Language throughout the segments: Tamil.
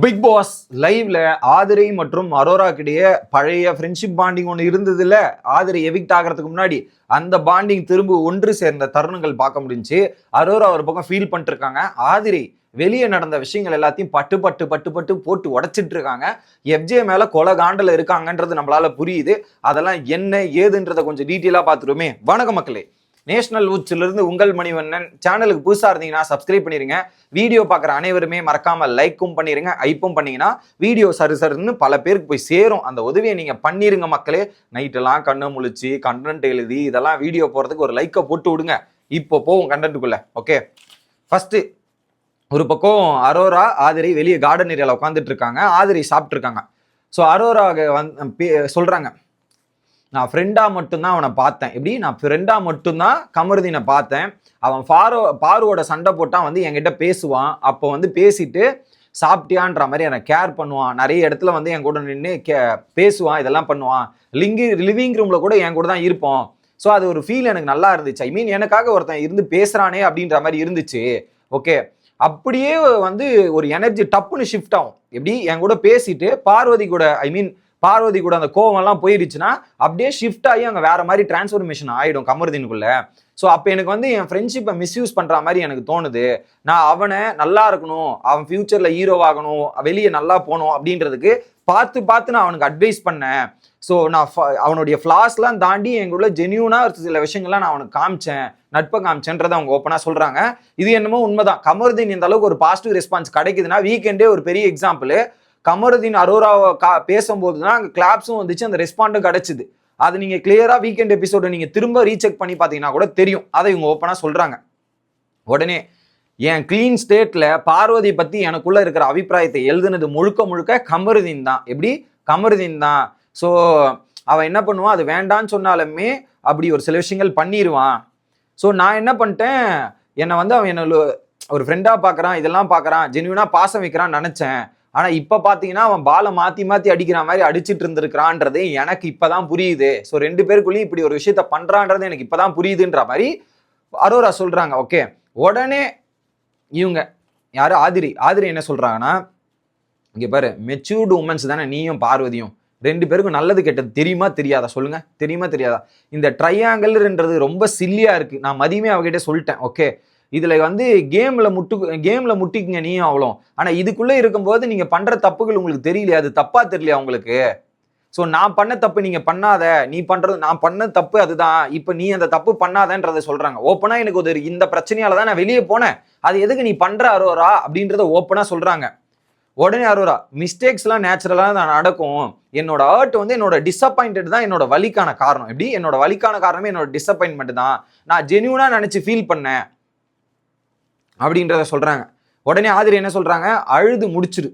பிக் பாஸ் லைவ்ல ஆதிரை மற்றும் அரோராக்கிடையே பழைய ஃப்ரெண்ட்ஷிப் பாண்டிங் ஒன்று இருந்தது ஆதிரை எவிக்ட் ஆகிறதுக்கு முன்னாடி அந்த பாண்டிங் திரும்ப ஒன்று சேர்ந்த தருணங்கள் பார்க்க முடிஞ்சு அரோரா ஒரு பக்கம் ஃபீல் பண்ணிட்டு இருக்காங்க ஆதிரை வெளியே நடந்த விஷயங்கள் எல்லாத்தையும் பட்டு பட்டு பட்டு பட்டு போட்டு உடைச்சிட்டு இருக்காங்க எஃப்ஜே மேல கொலை காண்டல இருக்காங்கன்றது நம்மளால புரியுது. அதெல்லாம் என்ன ஏதுன்றதை கொஞ்சம் டீட்டெயிலாக பார்த்துருமே வணக்க மக்களே. நேஷனல் உச்சிலிருந்து உங்கள் மணிவண்ணன். சேனலுக்கு புதுசாக இருந்தீங்கன்னா சப்ஸ்கிரைப் பண்ணிடுங்க வீடியோ பார்க்குற அனைவருமே மறக்காமல் லைக்கும் பண்ணிடுங்க ஐப்பும் பண்ணிங்கன்னா வீடியோ சரு சருன்னு பல பேருக்கு போய் சேரும். அந்த உதவியை நீங்கள் பண்ணிருங்க மக்களே. நைட்டெல்லாம் கண்ணை முழிச்சு கண்டென்ட் எழுதி இதெல்லாம் வீடியோ போகிறதுக்கு ஒரு லைக்கை போட்டு விடுங்க. இப்போ போவோம் கண்டென்ட்டுக்குள்ளே ஓகே ஃபஸ்ட்டு ஒரு பக்கம் அரோரா ஆதிரி வெளியே கார்டன் ஏரியாவில் உட்காந்துட்டு இருக்காங்க. ஆதிரி சாப்பிட்ருக்காங்க ஸோ அரோரா வந்து சொல்கிறாங்க நான் ஃப்ரெண்டாக மட்டும்தான் அவனை பார்த்தேன். எப்படி? நான் ஃப்ரெண்டாக மட்டும்தான் கமருதீனை பார்த்தேன். அவன் ஃபாரோ பாருவோட சண்டை போட்டால் வந்து என்கிட்ட பேசுவான். அப்போ வந்து பேசிட்டு சாப்பிட்டியான்ற மாதிரி என்னை கேர் பண்ணுவான். நிறைய இடத்துல வந்து என் கூட நின்று கே பேசுவான் இதெல்லாம் பண்ணுவான். லிங்கி லிவிங் ரூமில் கூட என் கூட தான் இருப்போம். ஸோ அது ஒரு ஃபீல் எனக்கு நல்லா இருந்துச்சு. ஐ மீன் எனக்காக ஒருத்தன் இருந்து பேசுகிறானே அப்படின்ற மாதிரி இருந்துச்சு. ஓகே அப்படியே வந்து ஒரு எனர்ஜி டப்புன்னு ஷிஃப்ட் ஆகும். எப்படி? என் கூட பேசிட்டு பார்வதி கூட ஐ மீன் பார்வதி கூட அந்த கோவம்லாம் போயிடுச்சுன்னா அப்படியே ஷிஃப்ட் ஆகி அங்கே வேற மாதிரி டிரான்ஸ்ஃபர்மேஷன் ஆகிடும் கமருதீனுக்குள்ள. ஸோ அப்போ எனக்கு வந்து என் ஃப்ரெண்ட்ஷிப்பை மிஸ்யூஸ் பண்ணுற மாதிரி எனக்கு தோணுது. நான் அவனை நல்லா இருக்கணும் அவன் ஃபியூச்சரில் ஹீரோவாகணும் வெளியே நல்லா போகணும் அப்படின்றதுக்கு பார்த்து பார்த்து நான் அவனுக்கு அட்வைஸ் பண்ணேன். ஸோ நான் ஃப- அவனுடைய ஃப்ளாஸ்லாம் தாண்டி எங்களுள்ள ஜென்யூனாக ஒரு சில விஷயங்கள்லாம் நான் அவனுக்கு காமிச்சேன். நட்பை காமிச்சேன்றதை அவங்க ஓப்பனாக சொல்கிறாங்க இது என்னமோ உண்மைதான். கமருதீன் இந்த அளவுக்கு ஒரு பாசிட்டிவ் ரெஸ்பான்ஸ் கிடைக்குதுன்னா வீக்கெண்டே ஒரு பெரிய எக்ஸாம்பிள் கமருதீன் அரோராவை கா பேசும்போது தான் அங்கே கிளாப்ஸும் வந்துச்சு அந்த ரெஸ்பாண்டும் கிடச்சிது. அது நீங்கள் கிளியராக வீக்கெண்ட் எபிசோடை நீங்கள் திரும்ப ரீசெக் பண்ணி பார்த்தீங்கன்னா கூட தெரியும். அதை இவங்க ஓப்பனாக சொல்கிறாங்க உடனே என் கிளீன் ஸ்டேட்டில் பார்வதி பற்றி எனக்குள்ளே இருக்கிற அபிப்பிராயத்தை எழுதுனது முழுக்க முழுக்க கமருதீன் தான். எப்படி? கமருதீன் தான். ஸோ அவன் என்ன பண்ணுவான் அது வேண்டான்னு சொன்னாலுமே அப்படி ஒரு சில விஷயங்கள் பண்ணிடுவான் ஸோ நான் என்ன பண்ணிட்டேன்? என்னை வந்து அவன் என்ன ஒரு ஃப்ரெண்டாக பார்க்குறான் இதெல்லாம் பார்க்குறான் ஜென்யூனாக பாசம் வைக்கிறான்னு நினச்சேன். ஆனால் இப்போ பார்த்தீங்கன்னா அவன் பாலை மாற்றி மாற்றி அடிக்கிற மாதிரி அடிச்சிட்டு இருந்திருக்கிறான்றது எனக்கு இப்போ தான் புரியுது. ஸோ ரெண்டு பேருக்குள்ளேயும் இப்படி ஒரு விஷயத்த பண்ணுறான்றது எனக்கு இப்போ தான் புரியுதுன்ற மாதிரி அரோரா சொல்கிறாங்க ஓகே உடனே இவங்க யார்? ஆதிரி. ஆதிரி என்ன சொல்கிறாங்கன்னா இங்கே பாரு மெச்சூர்டு உமன்ஸ் தானே நீயும் பார்வதியும். ரெண்டு பேருக்கும் நல்லது கெட்டது தெரியுமா தெரியாதா? சொல்லுங்க. தெரியுமா தெரியாதா? இந்த ட்ரையாங்கிள்ன்றது ரொம்ப சில்லியா இருக்கு. நான் மதியமே அவகிட்ட சொல்லிட்டேன் ஓகே இதில் வந்து கேமில் முட்டு கேமில் முட்டிக்குங்க நீயும் அவ்வளோ ஆனால் இதுக்குள்ளே இருக்கும்போது நீங்கள் பண்ணுற தப்புகள் உங்களுக்கு தெரியலையா? அது தப்பாக தெரியலையா உங்களுக்கு? ஸோ நான் பண்ண தப்பு நீங்கள் பண்ணாத. நீ பண்ணுறது நான் பண்ண தப்பு அதுதான். இப்போ நீ அந்த தப்பு பண்ணாதன்றதை சொல்கிறாங்க ஓப்பனாக எனக்கு ஒரு இந்த பிரச்சனையால் தான் நான் வெளியே போனேன். அது எதுக்கு நீ பண்ணுற அரோரா? அப்படின்றத ஓப்பனாக சொல்கிறாங்க உடனே அரோரா மிஸ்டேக்ஸ்லாம் நேச்சுரலாக தான் நடக்கும். என்னோட ஹர்ட் வந்து என்னோட டிசப்பாயிண்டட் தான் என்னோட வலிக்கான காரணம். எப்படி? என்னோட வலிக்கான காரணமே என்னோட டிசப்பாயின்மெண்ட் தான். நான் ஜென்யூனாக நினச்சி ஃபீல் பண்ணேன். அப்படின்றத சொல்கிறாங்க உடனே ஆதிரி என்ன சொல்கிறாங்க அழுது முடிச்சிடு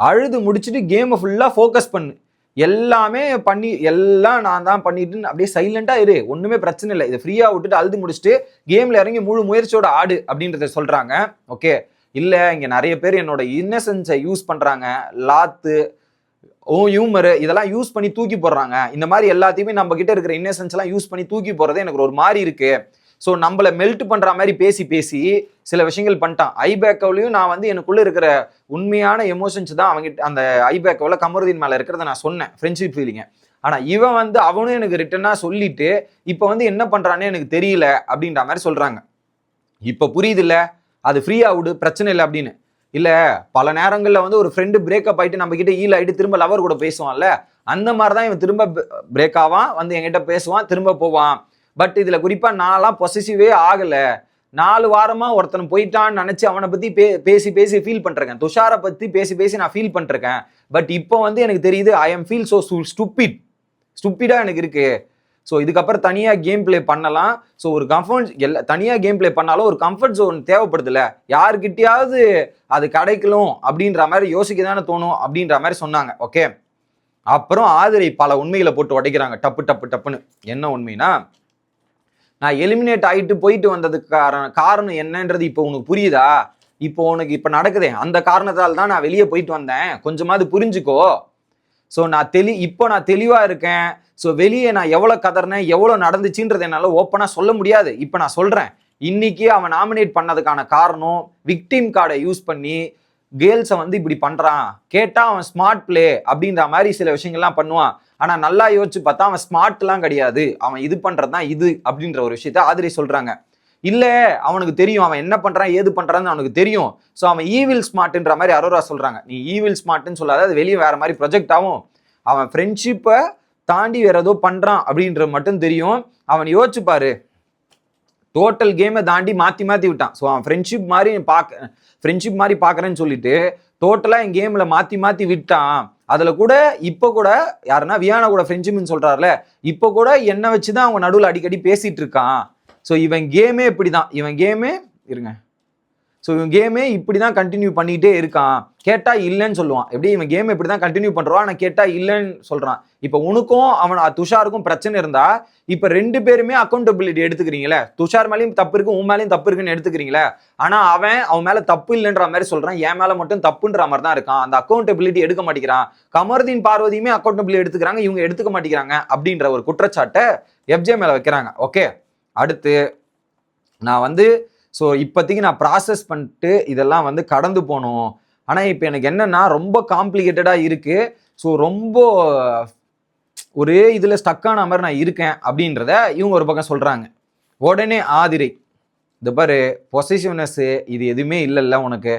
அழுது முடிச்சுட்டு கேமை ஃபுல்லாக ஃபோக்கஸ் பண்ணு. எல்லாமே பண்ணி எல்லாம் நான் தான் பண்ணிட்டு அப்படியே சைலண்டாக இரு. ஒன்றுமே பிரச்சனை இல்லை. இதை ஃப்ரீயாக விட்டுட்டு அழுது முடிச்சுட்டு கேமில் இறங்கி முழு முயற்சியோட ஆடு அப்படின்றத சொல்கிறாங்க ஓகே இல்லை இங்கே நிறைய பேர் என்னோட இன்னசென்ஸை யூஸ் பண்ணுறாங்க லாத்து ஓ ஹியூமரு இதெல்லாம் யூஸ் பண்ணி தூக்கி போடுறாங்க. இந்த மாதிரி எல்லாத்தையுமே நம்ம கிட்ட இருக்கிற இன்னசென்ஸ்லாம் யூஸ் பண்ணி தூக்கி போடுறது எனக்கு ஒரு மாதிரி இருக்குது ஸோ நம்மள மெல்ட் பண்ற மாதிரி பேசி பேசி சில விஷயங்கள் பண்ணிட்டான். ஐபேக்கவ்லையும் நான் வந்து எனக்குள்ள இருக்கிற உண்மையான எமோஷன்ஸ் தான் அவங்ககிட்ட அந்த ஐபேக்கவில் கமருதீன் மேல இருக்கிறத நான் சொன்னேன். ஃப்ரெண்ட்ஷிப் ஃபீலிங்க ஆனா இவன் வந்து அவனும் எனக்கு ரிட்டனா சொல்லிட்டு இப்போ வந்து என்ன பண்றானே எனக்கு தெரியல அப்படின்ற மாதிரி சொல்றாங்க. இப்போ புரியுதுல்ல? அது ஃப்ரீயா விடு பிரச்சனை இல்லை அப்படின்னு. இல்ல பல நேரங்கள்ல வந்து ஒரு ஃப்ரெண்டு பிரேக்கப் ஆயிட்டு நம்ம கிட்ட ஈல் ஆயிட்டு திரும்ப லவர் கூட பேசுவான்ல அந்த மாதிரி தான் இவன் திரும்ப பிரேக் ஆவான் வந்து என்கிட்ட பேசுவான் திரும்ப போவான். பட் இதில் குறிப்பாக நான்லாம் பொசசிவே ஆகலை. நாலு வாரமாக ஒருத்தன் போயிட்டான்னு நினச்சி அவனை பற்றி பே பேசி பேசி ஃபீல் பண்ணுறேன் துஷாரை பற்றி பேசி பேசி நான் ஃபீல் பண்ணுறேன் பட் இப்போ வந்து எனக்கு தெரியுது I am feel so stupid ஸ்டூப்பிடாக எனக்கு இருக்குது ஸோ இதுக்கப்புறம் தனியாக கேம் ப்ளே பண்ணலாம். ஸோ ஒரு கம்ஃபர்ட் எல்லா தனியாக கேம் ப்ளே பண்ணாலும் ஒரு கம்ஃபர்ட் ஜோன் தேவைப்படுதுல்ல. யாருக்கிட்டையாவது அது கிடைக்கலும் அப்படின்ற மாதிரி யோசிக்க தானே தோணும் அப்படின்ற மாதிரி சொன்னாங்க. ஓகே அப்புறம் ஆதிரை பல உண்மைகளை போட்டு உடைக்கிறாங்க. டப்பு டப்பு டப்புன்னு. என்ன உண்மைனா நான் எலிமினேட் ஆகிட்டு போயிட்டு வந்ததுக்கு காரணம் காரணம் என்னன்றது இப்போ உனக்கு புரியுதா? இப்போ உனக்கு இப்போ நடக்குதே. அந்த காரணத்தால் தான் நான் வெளியே போயிட்டு வந்தேன். கொஞ்சமாவது புரிஞ்சுக்கோ. ஸோ நான் தெளி இப்போ நான் தெளிவாக இருக்கேன். ஸோ வெளியே நான் எவ்வளோ கதறினேன் எவ்வளோ நடந்துச்சுன்றது என்னால் ஓப்பனாக சொல்ல முடியாது. இப்போ நான் சொல்கிறேன் இன்னைக்கு அவன் நாமினேட் பண்ணதுக்கான காரணம் விக்டீம் கார்டை யூஸ் பண்ணி கேர்ள்ஸை வந்து இப்படி பண்ணுறான் கேட்டால் அவன் ஸ்மார்ட் பிளே அப்படின்ற மாதிரி சில விஷயங்கள்லாம் பண்ணுவான். ஆனால் நல்லா யோசிச்சு பார்த்தா அவன் ஸ்மார்ட்லாம் கிடையாது. அவன் இது பண்ணுறது தான் இது அப்படின்ற ஒரு விஷயத்த ஆதிரி சொல்கிறாங்க இல்லை அவனுக்கு தெரியும். அவன் என்ன பண்ணுறான் ஏது பண்ணுறான்னு அவனுக்கு தெரியும். ஸோ அவன் ஈவில் ஸ்மார்ட்ன்ற மாதிரி அரோரா சொல்கிறாங்க நீ ஈவில் ஸ்மார்ட்னு சொல்லாத அது வெளியே வேற மாதிரி ப்ரொஜெக்ட் ஆகும். அவன் ஃப்ரெண்ட்ஷிப்பை தாண்டி வேற ஏதோ பண்ணுறான் அப்படின்றது மட்டும் தெரியும். அவன் யோசிச்சுப்பாரு டோட்டல் கேமை தாண்டி மாற்றி மாற்றி விட்டான். ஸோ அவன் ஃப்ரெண்ட்ஷிப் மாதிரி பார்க்க ஃப்ரெண்ட்ஷிப் மாதிரி பார்க்குறேன்னு சொல்லிட்டு டோட்டலாக என் கேமில் மாற்றி மாற்றி விட்டான். அதில் கூட இப்போ கூட யாருன்னா வியானா கூட ஃப்ரெண்ட்ஷிப்னு சொல்கிறாருல இப்போ கூட என்னை வச்சு தான் அவங்க நடுவில் அடிக்கடி பேசிகிட்டு இருக்கான். ஸோ இவன் கேமே இப்படி தான் இவன் கேமே இருங்க. ஸோ இவன் கேமே இப்படி தான் கண்டினியூ பண்ணிகிட்டே இருக்கான். கேட்டால் இல்லைன்னு சொல்லுவான். எப்படி? இவன் கேம் இப்படி தான் கண்டினியூ பண்ணுறான் ஆனால் கேட்டால் இல்லைன்னு சொல்கிறான் இப்போ உனக்கும் அவன் துஷாருக்கும் பிரச்சனை இருந்தால் இப்போ ரெண்டு பேருமே அக்கௌண்டபிலிட்டி எடுத்துக்கிறீங்களே. துஷார் மேலேயும் தப்பு இருக்கு உன் மேலேயும் தப்பு இருக்குன்னு எடுத்துக்கிறீங்களே. ஆனால் அவன் அவன் மேலே தப்பு இல்லைன்ற மாதிரி சொல்கிறான் என் மேலே மட்டும் தப்புன்ற மாதிரி தான் இருக்கான். அந்த அக்கௌண்டபிலிட்டி எடுக்க மாட்டேங்கிறான். கமருதீன் பார்வதியுமே அக்கௌண்டபிலிட்டி எடுத்துக்கிறாங்க. இவங்க எடுத்துக்க மாட்டேங்கிறாங்க அப்படின்ற ஒரு குற்றச்சாட்டை எஃப்ஜே மேலே வைக்கிறாங்க. ஓகே அடுத்து நான் வந்து ஸோ இப்போதைக்கு நான் ப்ராசஸ் பண்ணிட்டு இதெல்லாம் வந்து கடந்து போகணும் ஆனால் இப்போ எனக்கு என்னென்னா ரொம்ப காம்ப்ளிகேட்டடாக இருக்குது ஸோ ரொம்ப ஒரே இதில் ஸ்டக்கான மாதிரி நான் இருக்கேன் அப்படின்றத இவங்க ஒரு பக்கம் சொல்கிறாங்க உடனே ஆதிரை இந்த பாரு பொசிசிவ்னஸ்ஸு இது எதுவுமே இல்லைல்ல உனக்கு.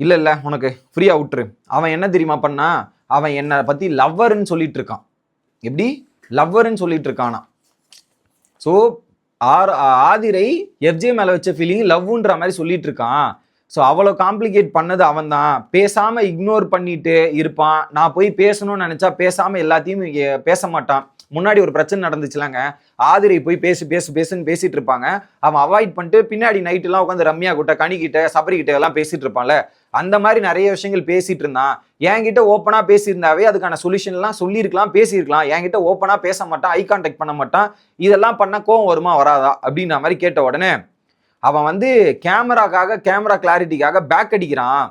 இல்லை இல்லை உனக்கு ஃப்ரீயாக விட்டுரு. அவன் என்ன தெரியுமா பண்ணா? அவன் என்னை பற்றி லவ்வருன்னு சொல்லிட்டு இருக்கான். எப்படி? லவ்வருன்னு சொல்லிட்டு இருக்கானா? ஸோ ஆர் ஆதிரை எஃப்ஜே மேலே வச்ச ஃபீலிங் லவ்ன்ற மாதிரி சொல்லிட்டு இருக்கான் ஸோ அவ்வளோ காம்ப்ளிகேட் பண்ணது அவன் தான் பேசாமல் இக்னோர் பண்ணிட்டு இருப்பான். நான் போய் பேசணும்னு நினச்சா பேசாமல் எல்லாத்தையும் பேச மாட்டான். முன்னாடி ஒரு பிரச்சனை நடந்துச்சுலாங்க. ஆதிரை போய் பேசு பேசு பேசுன்னு பேசிட்டு இருப்பாங்க அவன் அவாய்ட் பண்ணிட்டு பின்னாடி நைட்டுலாம் உட்காந்து ரம்யா கிட்ட கனிக்கிட்ட சபரி கிட்ட எல்லாம் பேசிட்டு இருப்பான்ல அந்த மாதிரி நிறைய விஷயங்கள் பேசிட்டு இருந்தான். என்கிட்ட ஓப்பனா பேசியிருந்தாவே அதுக்கான சொல்யூஷன்லாம் சொல்லியிருக்கலாம் பேசியிருக்கலாம். என்கிட்ட ஓப்பனா பேச மாட்டான் ஐ கான்டாக்ட் பண்ண மாட்டான். இதெல்லாம் பண்ணால் கோவம் வருமா வராதா? அப்படின்ற மாதிரி கேட்ட உடனே அவன் வந்து கேமராக்காக கேமரா கிளாரிட்டிக்காக பேக் அடிக்கிறான்.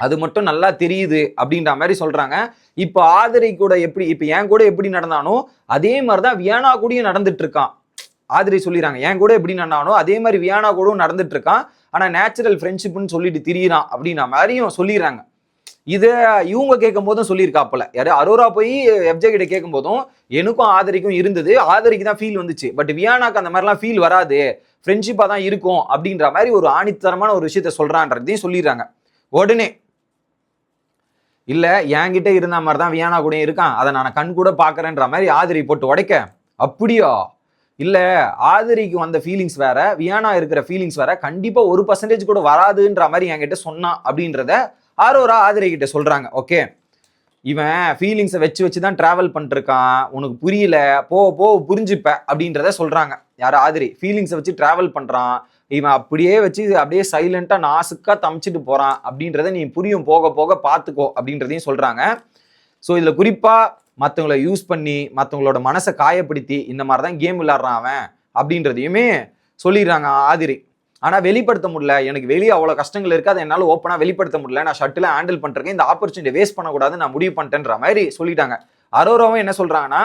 அது மட்டும் நல்லா தெரியுது அப்படின்ற மாதிரி சொல்றாங்க. இப்போ ஆதிரை கூட எப்படி இப்போ என் கூட எப்படி நடந்தானோ அதே மாதிரி தான் வியானா கூடயும் நடந்துட்டு இருக்கான் ஆதிரை சொல்லிடுறாங்க என் கூட எப்படி நடந்தானோ அதே மாதிரி வியானா கூடவும் நடந்துட்டு இருக்கான் ஆனா நேச்சுரல் ஃப்ரெண்ட்ஷிப்னு சொல்லிட்டு திரியிறான் அப்படின்ற மாதிரியும் சொல்லிடுறாங்க. இதை இவங்க கேட்கும் போதும் சொல்லியிருக்காப்புல. யாரு? அரோரா போய் எஃப்ஜே கிட்ட கேட்கும் போதும் எனக்கும் ஆதரிக்கும் இருந்தது. ஆதரிக்கு தான் ஃபீல் வந்துச்சு. பட் வியானாக்கு அந்த மாதிரிலாம் ஃபீல் வராது. ஃப்ரெண்ட்ஷிப்பாக தான் இருக்கும் அப்படின்ற மாதிரி ஒரு ஆணித்தரமான ஒரு விஷயத்த சொல்றான்றதையும் சொல்லிடுறாங்க. உடனே இல்லை என்கிட்ட இருந்த மாதிரி தான் வியானா கூட இருக்கான். அதை நான் கண் கூட பார்க்குறேன்ற மாதிரி ஆதிரி போட்டு உடைக்க. அப்படியா? இல்லை ஆதிரிக்கு வந்த ஃபீலிங்ஸ் வேற வியானா இருக்கிற ஃபீலிங்ஸ் வேற கண்டிப்பாக ஒரு பர்சன்டேஜ் கூட வராதுன்ற மாதிரி என்கிட்ட சொன்னான் அப்படின்றத ஆரோரா ஆதிரி கிட்ட சொல்கிறாங்க ஓகே. இவன் ஃபீலிங்ஸை வச்சு வச்சு தான் ட்ராவல் பண்ணிருக்கான். உனக்கு புரியல போ போ புரிஞ்சுப்ப அப்படின்றத சொல்கிறாங்க யார்? ஆதிரி. ஃபீலிங்ஸை வச்சு ட்ராவல் பண்ணுறான் இவன் அப்படியே வச்சு அப்படியே சைலண்டா நாசுக்கா தமிச்சிட்டு போறான். அப்படின்றத நீ புரியும். போக போக பார்த்துக்கோ அப்படின்றதையும் சொல்றாங்க. ஸோ இதுல குறிப்பா மற்றவங்கள யூஸ் பண்ணி மற்றவங்களோட மனசை காயப்படுத்தி இந்த மாதிரி தான் கேம் விளாட்றான் அவன் அப்படின்றதையுமே சொல்லிடுறாங்க ஆதிரி. ஆனால் வெளிப்படுத்த முடியல. எனக்கு வெளியே அவ்வளோ கஷ்டங்கள் இருக்குது அதை என்னால் ஓப்பனாக வெளிப்படுத்த முடியல. நான் ஷட்டில் ஹேண்டில் பண்ணுறேன் இந்த ஆப்பர்ச்சுனிட்டி வேஸ்ட் பண்ணக்கூடாது நான் முடிவு பண்ணிட்டேன்ற மாதிரி சொல்லிட்டாங்க. அரோராவும் என்ன சொல்கிறாங்கன்னா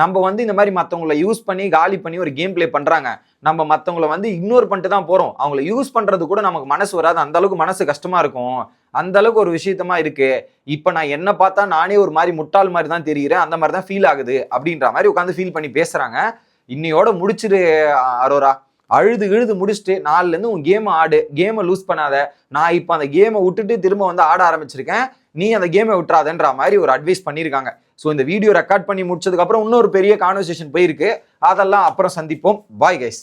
நம்ம வந்து இந்த மாதிரி மற்றவங்கள யூஸ் பண்ணி காலி பண்ணி ஒரு கேம் ப்ளே பண்ணுறாங்க நம்ம மற்றவங்கள வந்து இக்னோர் பண்ணிட்டு தான் போகிறோம் அவங்கள யூஸ் பண்ணுறது கூட நமக்கு மனசு வராது. அந்த அளவுக்கு மனசு கஷ்டமாக இருக்கும். அந்த அளவுக்கு ஒரு விஷயத்தமா இருக்கு. இப்போ நான் என்ன பார்த்தா நானே ஒரு மாதிரி முட்டாள் மாதிரி தான் தெரிகிறேன் அந்த மாதிரி தான் ஃபீல் ஆகுது அப்படின்ற மாதிரி உட்காந்து ஃபீல் பண்ணி பேசுகிறாங்க இன்னையோட முடிச்சிரு அரோரா. அழுது இழுது முடிச்சுட்டு நாலுலேருந்து உன் கேமை ஆடு. கேமை லூஸ் பண்ணாத. நான் இப்போ அந்த கேமை விட்டுட்டு திரும்ப வந்து ஆட ஆரம்பிச்சிருக்கேன். நீ அந்த கேமை விட்டுறாதன்ற மாதிரி ஒரு அட்வைஸ் பண்ணியிருக்காங்க ஸோ இந்த வீடியோ ரெக்கார்ட் பண்ணி முடிச்சதுக்கப்புறம் இன்னொரு பெரிய கான்வர்சேஷன் போயிருக்கு. அதெல்லாம் அப்புறம் சந்திப்போம். Bye guys